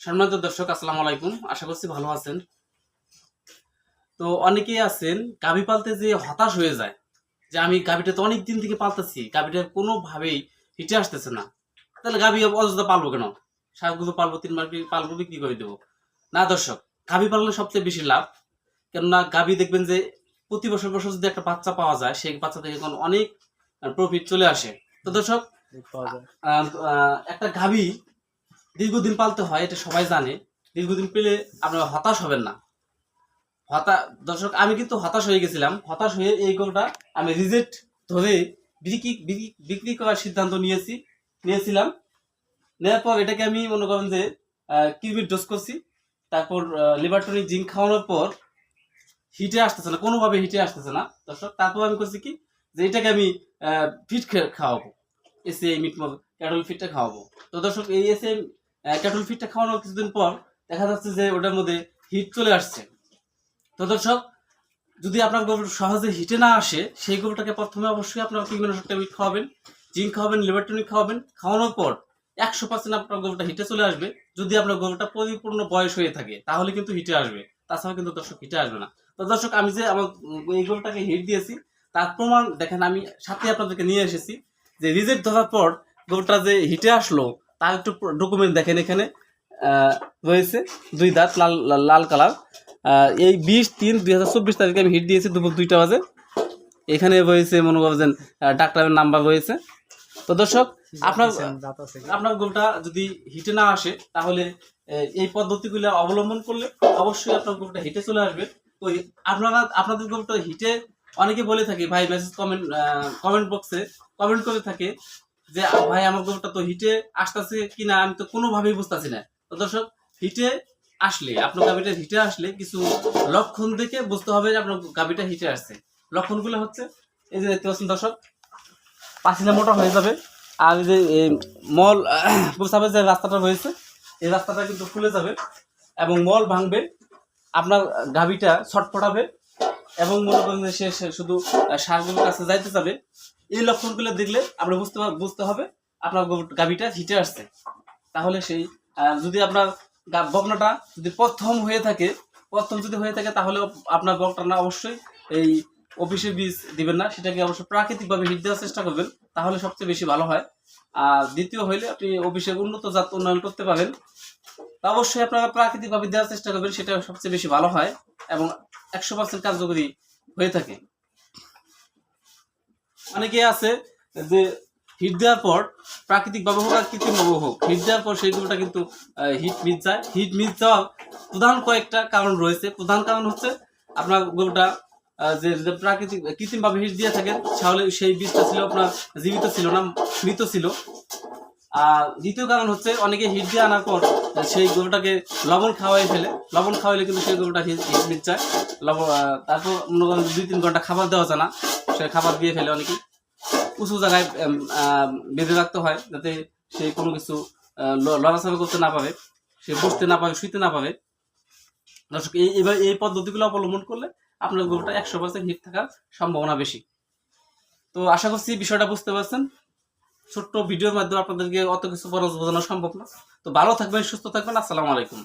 সম্মানিত দর্শক আসসালামু আলাইকুম। আশা করছি ভালো আছেন। তো অনেকেই আছেন গাভী পালতে যে হতাশ হয়ে যায় যে আমি গাভীটা তো অনেক দিন থেকে পালতেছি গাভীটা কোনোভাবেই হিটে আসতেছে না। তাহলে গাভী অযথা পালবো কেন? শাকগুলো পালবো তিন মাস পালবো বিক্রি করে দেবো। না দর্শক গাভী পাললে সবচেয়ে বেশি লাভ কেননা গাভী দেখবেন যে প্রতি বছর বছর যদি একটা বাচ্চা পাওয়া যায় সেই বাচ্চা থেকে এখন অনেক প্রফিট চলে আসে। তো দর্শক একটা গাভী দীর্ঘদিন পালতে হয়, এটা সবাই জানে। দীর্ঘদিন পেলে আপনারা হতাশ হবেন না। হতা, দর্শক, আমি কিন্তু হতাশ হয়ে গেছিলাম। হতাশ হয়ে এই গরুটা আমি রিজেক্ট ধরে বিক্রি, বিক্রি- করার সিদ্ধান্ত নিয়েছি, নিয়েছিলাম। নেওয়ার পর এটাকে আমি মনে করেন যে কিউবিট ডোজ করছি। তারপর লিভারটনিক জিঙ্ক খাওয়ানোর পর হিটে আসতেছে না, কোনোভাবে হিটে আসতেছে না। দর্শক, তারপর আমি করছি কি? যে এটাকে আমি ফিট খাওয়াবো। এসে মিট ক্যাটল ফিটটা খাওয়াবো। তো দর্শক, এই এসে ক্যাটল ফিটটা খাওয়ানোর কিছুদিন পর দেখা যাচ্ছে যে ওটার মধ্যে হিট চলে আসছে। তো দর্শক, যদি আপনার গরু সহজে হিটে না আসে, সেই গরুটাকে প্রথমে অবশ্যই আপনার কিংবা ট্যাবলেট খাওয়াবেন, জিঙ্ক খাওয়াবেন, লিভারটনিক খাওয়াবেন। খাওয়ানোর পর একশো পার্সেন্ট আপনার গরুটা হিটে চলে আসবে। যদি আপনার গরুটা পরিপূর্ণ বয়স হয়ে থাকে, তাহলে কিন্তু হিটে আসবে। তাছাড়া কিন্তু দর্শক হিটে আসবে না। তো দর্শক, আমি যে আমার এই গরুটাকে হিট দিয়েছি, তার প্রমাণ দেখেন, আমি সাথে আপনাদেরকে নিয়ে এসেছি যে রিজেক্ট ধরার পর গরুটা যে হিটে আসলো তার একটু ডকুমেন্ট দেখেন এখানে রয়েছে দুই দাঁত লাল লাল- কালার এই বিশ তিন দুই হাজার চব্বিশ তারিখে আমি হিট দিয়েছি দুপুর দুইটা বাজে। এখানে রয়েছে মনে করছেন ডাক্তারের নাম্বার রয়েছে। তো দর্শক আপনার আপনার গরুটা যদি হিটে না আসে তাহলে এই পদ্ধতিগুলো অবলম্বন করলে অবশ্যই আপনার গরুটা হিটে চলে আসবে। তো আপনারা আপনাদের গরুটা হিটে অনেকে বলে থাকে ভাই মেসেজ কমেন্ট কমেন্ট বক্সে কমেন্ট করে থাকে। যে ভাই, আমার গরুটা তো হিটে আসতেছে কিনা আমি তো কোনোভাবেই বুঝতেছি না। তো দর্শক, হিটে আসলে, আপনার গাভিটা হিটে আসলে কিছু লক্ষণ দেখে বুঝতে হবে যে আপনার গাভিটা হিটে আসছে। লক্ষণগুলো হচ্ছে, এই যে দেখতে পাচ্ছেন দর্শক পাছিলা মোটা হয়ে যাবে আর যে মল প্রসাবের যে রাস্তাটা রয়েছে, এই রাস্তাটা কিন্তু খুলে যাবে এবং মল ভাঙবে, আপনার গাভিটা ছটফটাবে এবং মনে করেন সে শুধু সারগুলোর কাছে যাইতে যাবে। এই লক্ষণগুলো দেখলে আমরা বুঝতে বুঝতে হবে, আপনার গাভিটা হিটে আসছে। তাহলে সেই যদি আপনার বকনাটা যদি প্রথম হয়ে থাকে, প্রথম যদি হয়ে থাকে তাহলে আপনার বকটা না অবশ্যই এই অফিসে বীজ দিবেন না, সেটাকে অবশ্যই প্রাকৃতিকভাবে হিট দেওয়ার চেষ্টা করবেন, তাহলে সবচেয়ে বেশি ভালো হয়। আর দ্বিতীয় হইলে আপনি অফিসে উন্নত জাত উন্নয়ন করতে পারেন। তা অবশ্যই আপনারা প্রাকৃতিকভাবে দেওয়ার চেষ্টা করবেন সেটা সবচেয়ে বেশি ভালো হয় এবং একশো পার্সেন্ট কার্যকরী হয়ে থাকে। অনেকে আছে যে হিট দেওয়ার পর প্রাকৃতিক ভাবে হোক আর কৃত্রিম ভাবে হোক, হিট দেওয়ার পর সেই সেইগুলোটা কিন্তু হিট মিস যায়। হিট মিস যাওয়ার প্রধান কয়েকটা কারণ রয়েছে। প্রধান কারণ হচ্ছে আপনার গরুটা যে প্রাকৃতিক কৃত্রিম ভাবে হিট দিয়ে থাকেন, তাহলে সেই বীজটা ছিল আপনার জীবিত ছিল না, মৃত ছিল। আর দ্বিতীয় কারণ হচ্ছে অনেকে হিট দিয়ে আনার পর সেই গরুটাকে লবণ খাওয়াই ফেলে। লবণ খাওয়াইলে কিন্তু সেই গরুটা হিট মিট যায়। লবণ তারপর মনে করেন দুই তিন ঘণ্টা খাবার দেওয়া যায় না। খাবার দিয়ে ফেলে অনেকে উঁচু জায়গায় বেঁধে রাখতে হয় যাতে সে কোনো কিছু লড়াচড়া করতে না পারে, সে বসতে না পারে, শুইতে না পারে। দর্শক, এই এই পদ্ধতিগুলো অবলম্বন করলে আপনার গরুটা একশো পার্সেন্ট হিট থাকার সম্ভাবনা বেশি। তো আশা করছি বিষয়টা বুঝতে পারছেন। ছোট্ট ভিডিওর মাধ্যমে আপনাদেরকে অত কিছু খরচ বোঝানো সম্ভব না। তো ভালো থাকবেন, সুস্থ থাকবেন। আসসালামু আলাইকুম।